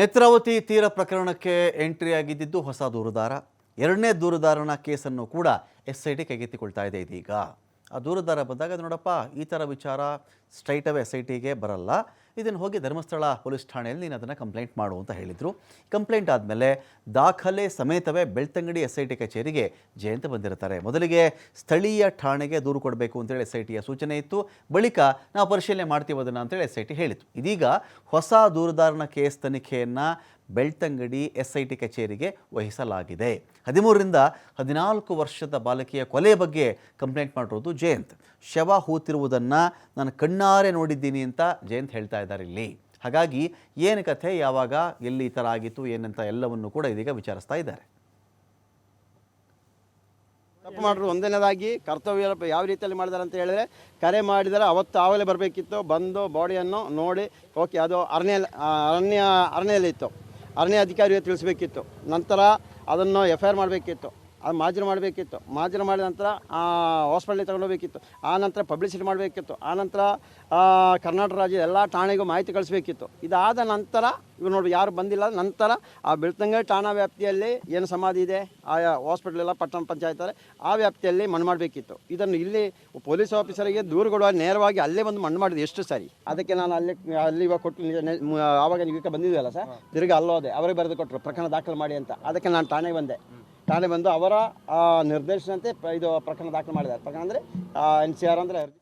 ನೇತ್ರಾವತಿ ತೀರ ಪ್ರಕರಣಕ್ಕೆ ಎಂಟ್ರಿ ಆಗಿದ್ದಿದ್ದು ಹೊಸ ದೂರುದಾರ. ಎರಡನೇ ದೂರುದಾರನ ಕೇಸನ್ನು ಕೂಡ ಎಸ್ ಐ ಟಿ ಕೈಗೆತ್ತಿಕೊಳ್ತಾ ಇದೆ ಇದೀಗ. ಆ ದೂರುದಾರ ಬಂದಾಗ ನೋಡಪ್ಪ, ಈ ಥರ ವಿಚಾರ ಸ್ಟ್ರೈಟ್ ಅವೇ ಎಸ್ ಐ ಟಿಗೆ ಬರಲ್ಲ. ಇದನ್ನು ಹೋಗಿ ಧರ್ಮಸ್ಥಳ ಪೊಲೀಸ್ ಠಾಣೆಯಲ್ಲಿ ನೀನು ಅದನ್ನು ಕಂಪ್ಲೇಂಟ್ ಮಾಡು ಅಂತ ಹೇಳಿದರು. ಕಂಪ್ಲೇಂಟ್ ಆದಮೇಲೆ ದಾಖಲೆ ಸಮೇತವೇ ಬೆಳ್ತಂಗಡಿ ಎಸ್ ಐ ಟಿ ಕಚೇರಿಗೆ ಜಯಂತ ಬಂದಿರ್ತಾರೆ. ಮೊದಲಿಗೆ ಸ್ಥಳೀಯ ಠಾಣೆಗೆ ದೂರು ಕೊಡಬೇಕು ಅಂತೇಳಿ ಎಸ್ ಐ ಟಿಯ ಸೂಚನೆ ಇತ್ತು. ಬಳಿಕ ನಾವು ಪರಿಶೀಲನೆ ಮಾಡ್ತೀವಿ ಅದನ್ನು ಅಂತೇಳಿ ಎಸ್ ಐ ಟಿ ಹೇಳಿತು ಇದೀಗ ಹೊಸ ದೂರುದಾರನ ಕೇಸ್ ತನಿಖೆಯನ್ನು ಬೆಳ್ತಂಗಡಿ ಎಸ್ ಐ ಟಿ ಕಚೇರಿಗೆ ವಹಿಸಲಾಗಿದೆ. ಹದಿಮೂರರಿಂದ ಹದಿನಾಲ್ಕು ವರ್ಷದ ಬಾಲಕಿಯ ಕೊಲೆ ಬಗ್ಗೆ ಕಂಪ್ಲೇಂಟ್ ಮಾಡಿರೋದು ಜಯಂತ್. ಶವ ಹೂತಿರುವುದನ್ನು ನಾನು ಕಣ್ಣಾರೆ ನೋಡಿದ್ದೀನಿ ಅಂತ ಜಯಂತ್ ಹೇಳ್ತಾ ಇದ್ದಾರೆ ಇಲ್ಲಿ. ಹಾಗಾಗಿ ಏನು ಕಥೆ, ಯಾವಾಗ, ಎಲ್ಲಿ ಈ ಥರ ಆಗಿತ್ತು, ಏನಂತ ಎಲ್ಲವನ್ನು ಕೂಡ ಇದೀಗ ವಿಚಾರಿಸ್ತಾ ಇದ್ದಾರೆ. ತಪ್ಪು ಮಾಡಿದ್ರು, ಒಂದನೇದಾಗಿ, ಕರ್ತವ್ಯ ಯಾವ ರೀತಿಯಲ್ಲಿ ಮಾಡಿದಾರೆ ಅಂತ ಹೇಳಿದ್ರೆ, ಕರೆ ಮಾಡಿದರೆ ಅವತ್ತು ಆವಲೇ ಬರಬೇಕಿತ್ತು, ಬಂದು ಬಾಡಿಯನ್ನು ನೋಡಿ, ಓಕೆ, ಅದು ಅರಣ್ಯ ಅರಣ್ಯ, ಅರಣ್ಯದಲ್ಲಿತ್ತು. ಅರಣ್ಯ ಅಧಿಕಾರಿಗೆ ತಿಳಿಸ್ಬೇಕಿತ್ತು. ನಂತರ ಅದನ್ನು ಎಫ್ ಐ ಆರ್ ಮಾಡಬೇಕಿತ್ತು. ಅದು ಮಾಜರು ಮಾಡಬೇಕಿತ್ತು. ಮಾಜರ ಮಾಡಿದ ನಂತರ ಹಾಸ್ಪಿಟ್ಲಿಗೆ ತಗೊಂಡೋಗ್ಬೇಕಿತ್ತು. ಆ ನಂತರ ಪಬ್ಲಿಸಿಟಿ ಮಾಡಬೇಕಿತ್ತು. ಆ ನಂತರ ಆ, ಕರ್ನಾಟಕ ರಾಜ್ಯದ ಎಲ್ಲ ಠಾಣೆಗೂ ಮಾಹಿತಿ ಕಳಿಸ್ಬೇಕಿತ್ತು. ಇದಾದ ನಂತರ ಇವ್ರು ನೋಡಿ ಯಾರು ಬಂದಿಲ್ಲ ನಂತರ ಆ ಬೆಳ್ತಂಗಡಿ ಠಾಣಾ ವ್ಯಾಪ್ತಿಯಲ್ಲಿ ಏನು ಸಮಾಧಿ ಇದೆ ಆಯಾ ಹಾಸ್ಪಿಟ್ಲ್ ಎಲ್ಲ ಪಟ್ಟಣ ಪಂಚಾಯತ್ ಆ ವ್ಯಾಪ್ತಿಯಲ್ಲಿ ಮಣ್ಣು ಮಾಡಬೇಕಿತ್ತು. ಇದನ್ನು ಇಲ್ಲಿ ಪೊಲೀಸ್ ಆಫೀಸರಿಗೆ ದೂರು ಕೊಡುವ ನೇರವಾಗಿ ಅಲ್ಲೇ ಬಂದು ಮಣ್ಣು ಮಾಡಿದೆ ಎಷ್ಟು ಸರಿ. ಅದಕ್ಕೆ ನಾನು ಅಲ್ಲಿ ಅಲ್ಲಿ ಇವಾಗ ಕೊಟ್ಟು ಆವಾಗ ನೀವು ಈಗ ಬಂದಿದ್ವಲ್ಲ ಸರ್ ತಿರುಗಿ ಅಲ್ಲೋದೆ ಅವರೇ ಬರೆದು ಕೊಟ್ಟರು ಪ್ರಕರಣ ದಾಖಲು ಮಾಡಿ ಅಂತ. ಅದಕ್ಕೆ ನಾನು ಠಾಣೆಗೆ ಬಂದೆ. ಠಾಣೆ ಬಂದು ಅವರ ನಿರ್ದೇಶನಂತೆ ಇದು ಪ್ರಕರಣ ದಾಖಲು ಮಾಡಿದ್ದಾರೆ. ಪ್ರಕರಣ ಅಂದರೆ ಎನ್ ಸಿ ಆರ್ ಅಂದರೆ